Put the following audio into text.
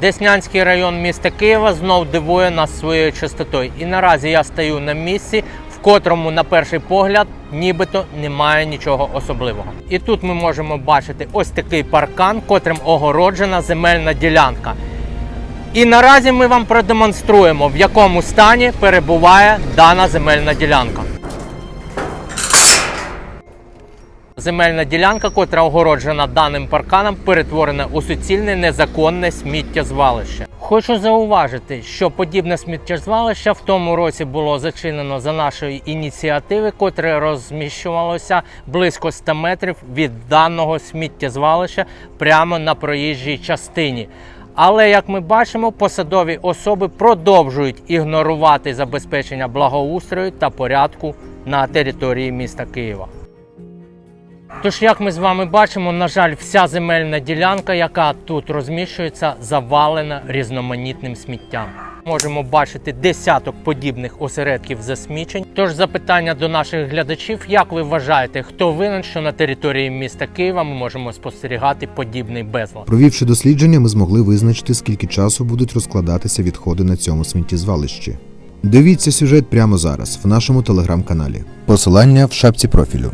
Деснянський район міста Києва знов дивує нас своєю чистотою. І наразі я стою на місці, в котрому, на перший погляд, нібито немає нічого особливого. І тут ми можемо бачити ось такий паркан, котрим огороджена земельна ділянка. І наразі ми вам продемонструємо, в якому стані перебуває дана земельна ділянка. Земельна ділянка, котра огороджена даним парканом, перетворена у суцільне незаконне сміттєзвалище. Хочу зауважити, що подібне сміттєзвалище в тому році було зачинено за нашої ініціативи, котре розміщувалося близько 100 метрів від даного сміттєзвалища прямо на проїжджій частині. Але як ми бачимо, посадові особи продовжують ігнорувати забезпечення благоустрою та порядку на території міста Києва. Тож, як ми з вами бачимо, на жаль, вся земельна ділянка, яка тут розміщується, завалена різноманітним сміттям. Можемо бачити десяток подібних осередків засмічень. Тож запитання до наших глядачів: як ви вважаєте, хто винен, що на території міста Києва ми можемо спостерігати подібний безлад? Провівши дослідження, ми змогли визначити, скільки часу будуть розкладатися відходи на цьому сміттєзвалищі. Дивіться сюжет прямо зараз в нашому телеграм-каналі. Посилання в шапці профілю.